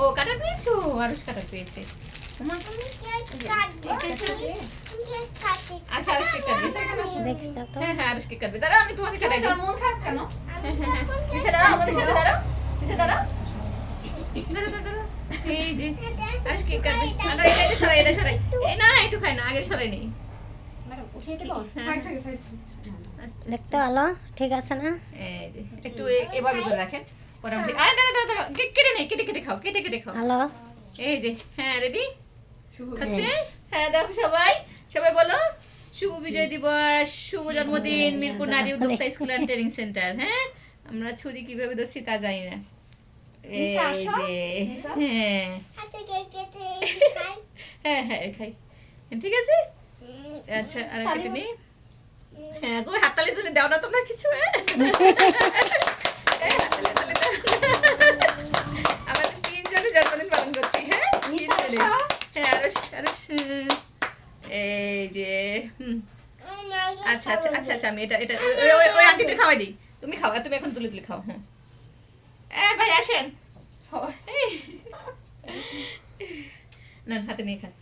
ও কাটার পেয়েছ? আরুষ কাটার পেয়েছে। আমি তোমাকে কাটাই মন খারাপ কেন? দাঁড়াও আমাদের সাথে দাঁড়াও দাঁড়াও। এই যে কাটবে। না, এটা একটু সরাই এটা সরাই। এই না না একটু খাই না আগে সরাই নেই। হ্যাঁ। দেখতে ভালো ঠিক আছে না? এই যে একটু এভাবে করে রাখেন। মোটামুটি আরে দাঁড়া দাঁড়া দাঁড়া কেটে নেই কেটে কেটে খাও কেটে কেটে খাও। ভালো এই যে হ্যাঁ রেডি আছে হ্যাঁ দেখো সবাই সবাই বলো। শুভ বিজয় দিবস শুভ জন্মদিন মিরপুর নারী উদ্যোক্তা স্কুল অ্যান্ড ট্রেনিং সেন্টার হ্যাঁ? আমরা ছুরি কীভাবে ধরছি তা জানি না। এই যে হ্যাঁ। হ্যাঁ হ্যাঁ খাই। ঠিক আছে? আচ্ছা আর কেটে নি হ্যাঁ গো হাততালি তুলে দাও না তোমরা কিছু হ্যাঁ এই, হাততালি তুলে দাও। আমরা তিনজনে জন্মদিন পালন করছি হ্যাঁ তিনজনে। হ্যাঁ এই যে আচ্ছা আচ্ছা আচ্ছা আচ্ছা আমি এটা এটা ওই ওই তুমি খাও তুমি এখন তুলে তুলে খাও হ্যাঁ এ ভাই আসেন। না হাতে নিয়ে খান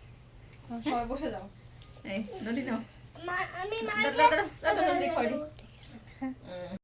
সবাই বসে যাও এই নদী নাও আমি হুম।